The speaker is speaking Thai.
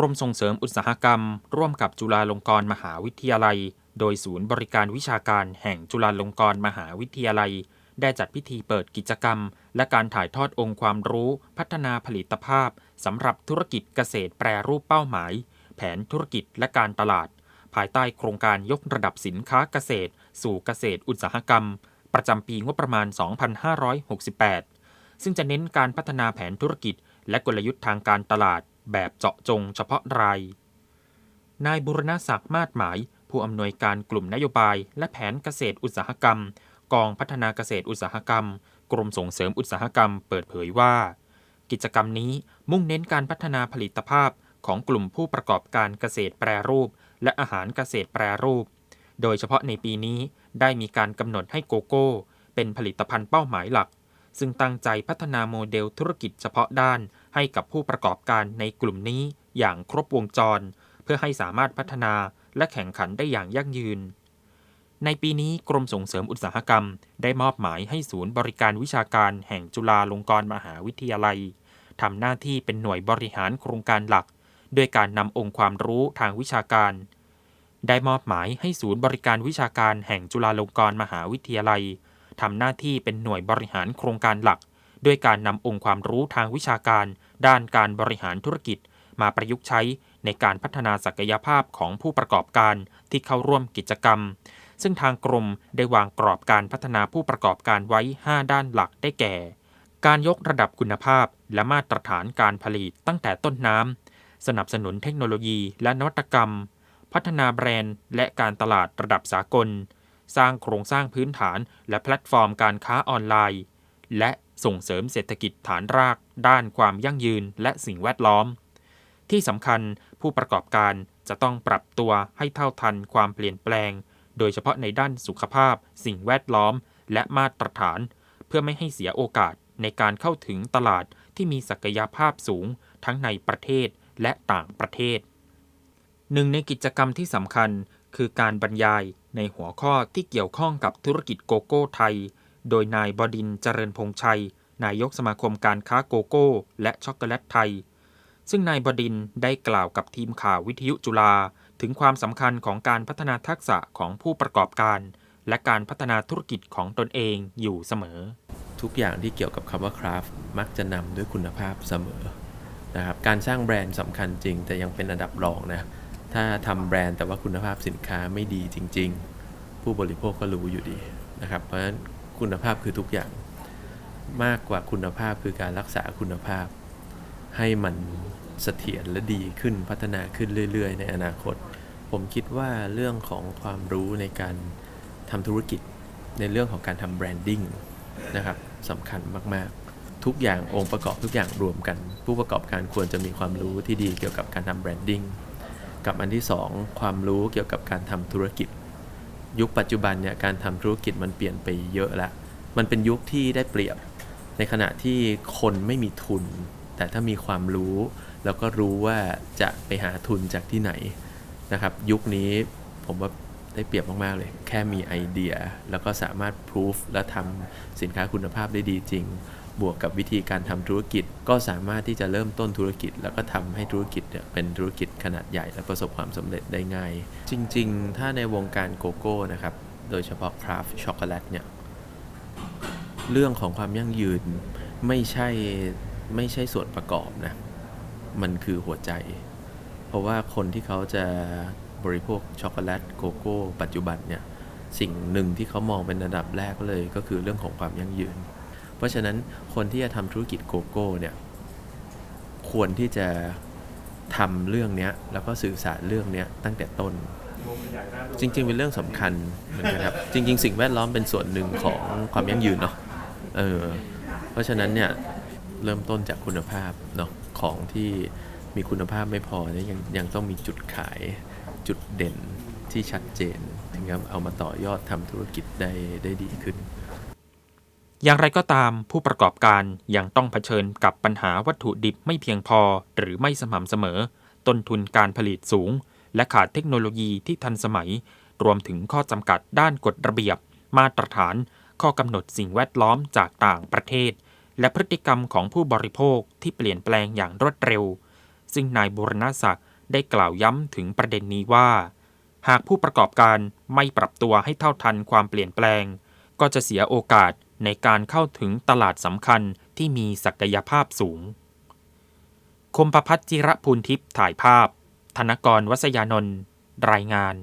กรมส่งเสริมอุตสาหกรรม ร่วมกับจุฬาลงกรณ์มหาวิทยาลัย โดยศูนย์บริการวิชาการแห่งจุฬาลงกรณ์มหาวิทยาลัย ได้จัดพิธีเปิดกิจกรรม และการถ่ายทอดองค์ความรู้พัฒนาผลิตภาพสำหรับธุรกิจเกษตรแปรรูปเป้าหมาย แผนธุรกิจและการตลาด ภายใต้โครงการยกระดับสินค้าเกษตร สู่เกษตรอุตสาหกรรม ประจำปีงบประมาณ 2568 ซึ่งจะเน้นการพัฒนาแผนธุรกิจ และกลยุทธ์ทางการตลาด แบบเจาะจงเฉพาะราย นายบุรณศักดิ์มาศหมาย ผู้อำนวยการกลุ่มนโยบาย และแผนเกษตรอุตสาหกรรม กองพัฒนาเกษตรอุตสาหกรรม กรมส่งเสริมอุตสาหกรรมเปิดเผยว่า กิจกรรมนี้มุ่งเน้นการพัฒนาผลิตภาพของกลุ่มผู้ประกอบการเกษตรแปรรูป และอาหารเกษตรแปรรูป โดยเฉพาะในปีนี้ได้มีการกำหนดให้โกโก้ เป็นผลิตภัณฑ์เป้าหมายหลัก ซึ่งตั้งใจพัฒนาโมเดลธุรกิจเฉพาะด้าน ให้กับผู้ประกอบการในกลุ่มนี้อย่างครบวงจร เพื่อให้สามารถพัฒนาและแข่งขันได้อย่างยั่งยืน ในปีนี้กรมส่งเสริมอุตสาหกรรม ได้มอบหมายให้ศูนย์บริการวิชาการแห่งจุฬาลงกรณ์มหาวิทยาลัยทำหน้าที่เป็นหน่วยบริหารโครงการหลัก ด้วยการนำองค์ความรู้ทางวิชาการ ได้มอบหมายให้ศูนย์บริการวิชาการแห่งจุฬาลงกรณ์มหาวิทยาลัยทำหน้าที่เป็นหน่วยบริหารโครงการหลัก ด้วยการนำองค์ความรู้ทางวิชาการ ด้านการบริหารธุรกิจ มาประยุกต์ใช้ในการพัฒนาศักยภาพของผู้ประกอบการที่เข้าร่วมกิจกรรม ซึ่งทางกรมได้วางกรอบการพัฒนาผู้ประกอบการไว้ 5 ด้านหลักได้แก่ การยกระดับคุณภาพและมาตรฐานการผลิตตั้งแต่ต้นน้ำสนับสนุนเทคโนโลยีและนวัตกรรม พัฒนาแบรนด์ และการตลาดระดับสากล สร้างโครงสร้างพื้นฐานและแพลตฟอร์มการค้าออนไลน์ และส่งเสริมเศรษฐกิจฐานราก ด้านความยั่งยืนและสิ่งแวดล้อม ที่สำคัญผู้ประกอบการจะต้องปรับตัวให้เท่าทันความเปลี่ยนแปลง โดยเฉพาะในด้านสุขภาพ สิ่งแวดล้อม และมาตรฐาน เพื่อไม่ให้เสียโอกาสในการเข้าถึงตลาดที่มีศักยภาพสูง ทั้งในประเทศและต่างประเทศ หนึ่งในกิจกรรมที่สำคัญคือการบรรยายในหัวข้อที่เกี่ยวข้องกับธุรกิจโกโก้ไทย โดยนายบดินทร์เจริญพงษ์ชัย นายกสมาคมการค้าโกโก้ และช็อกโกแลตไทย ซึ่งนายบดินทร์ได้กล่าวกับทีมข่าววิทยุจุฬาถึงความสำคัญของการพัฒนาทักษะของผู้ประกอบการ และการพัฒนาธุรกิจของตนเองอยู่เสมอ ทุกอย่างที่เกี่ยวกับคำว่าคราฟมักจะนำด้วยคุณภาพเสมอนะครับการสร้างแบรนด์สำคัญจริง แต่ยังเป็นอันดับรองนะถ้าทำแบรนด์แต่ว่าคุณภาพสินค้าไม่ดีจริง ๆ ผู้บริโภคก็รู้อยู่ดีนะครับเพราะฉะนั้น คุณภาพคือทุกอย่าง มากกว่าคุณภาพคือการรักษาคุณภาพ ให้มันเสถียรและดีขึ้นพัฒนาขึ้นเรื่อย ๆ ในอนาคต ผมคิดว่าเรื่องของความรู้ในการทำธุรกิจ ในเรื่องของการทำแบรนดิ้งนะครับสำคัญมากๆ ทุกอย่างองค์ประกอบทุกอย่างรวมกัน ผู้ประกอบการควรจะมีความรู้ที่ดีเกี่ยวกับการทำแบรนดิ้งกับอันที่ 2 ความรู้เกี่ยวกับการทำธุรกิจ ยุคปัจจุบันเนี่ยการทำธุรกิจมันเปลี่ยนไปเยอะแล้วมันเป็นยุคที่ได้เปรียบ ในขณะที่คนไม่มีทุน แต่ถ้ามีความรู้ แล้วก็รู้ว่าจะไปหาทุนจากที่ไหนนะครับ ยุคนี้ผมว่าได้เปรียบมาก ๆ เลย แค่มีไอเดีย แล้วก็สามารถพิสูจและทำสินค้าคุณภาพได้ดีจริง บวกกับวิธีการทำธุรกิจ ก็สามารถที่จะเริ่มต้นธุรกิจ แล้วก็ทำให้ธุรกิจเนี่ยเป็นธุรกิจขนาดใหญ่และประสบความสำเร็จได้ง่าย จริง ๆ ถ้าในวงการโกโก้นะครับ โดยเฉพาะคราฟช็อกโกแลตเนี่ยเรื่องของความยั่งยืนไม่ใช่ไม่ใช่ส่วนประกอบนะ มันคือหัวใจ เพราะว่าคนที่เขาจะบริโภคช็อกโกแลตโกโก้ปัจจุบันเนี่ย สิ่งหนึ่งที่เขามองเป็นระดับแรกเลยก็คือเรื่องของความยั่งยืน เพราะฉะนั้นคนที่จะทำธุรกิจโกโก้เนี่ยควรที่จะทำเรื่องนี้แล้วก็สื่อสารเรื่องนี้ตั้งแต่ต้น จริง ๆ เป็นเรื่องสำคัญเหมือนกันครับ จริง ๆ สิ่งแวดล้อมเป็นส่วนหนึ่งของความยั่งยืนเนาะเออเพราะฉะนั้นเนี่ยเริ่มต้นจากคุณภาพเนาะของที่มีคุณภาพไม่พอเนี่ยยังยังต้องมีจุดขายจุดเด่นที่ชัดเจน ถึงจะเอามาต่อยอดทำธุรกิจได้ได้ดีขึ้น อย่างไรก็ตามผู้ประกอบการยังต้องเผชิญกับปัญหาวัตถุดิบไม่เพียงพอหรือไม่สม่ำเสมอ ต้นทุนการผลิตสูง และขาดเทคโนโลยีที่ทันสมัย รวมถึงข้อจำกัดด้านกฎระเบียบ มาตรฐาน ข้อกำหนดสิ่งแวดล้อมจากต่างประเทศ และพฤติกรรมของผู้บริโภคที่เปลี่ยนแปลงอย่างรวดเร็ว ซึ่งนายบุรณศักดิ์ได้กล่าวย้ำถึงประเด็นนี้ว่า หากผู้ประกอบการไม่ปรับตัวให้เท่าทันความเปลี่ยนแปลง ก็จะเสียโอกาส ในการเข้าถึงตลาดสำคัญที่มีศักยภาพสูง คมประพัฒน์จิระพูลทิพย์ถ่ายภาพ ธนกรวัสยานนท์รายงาน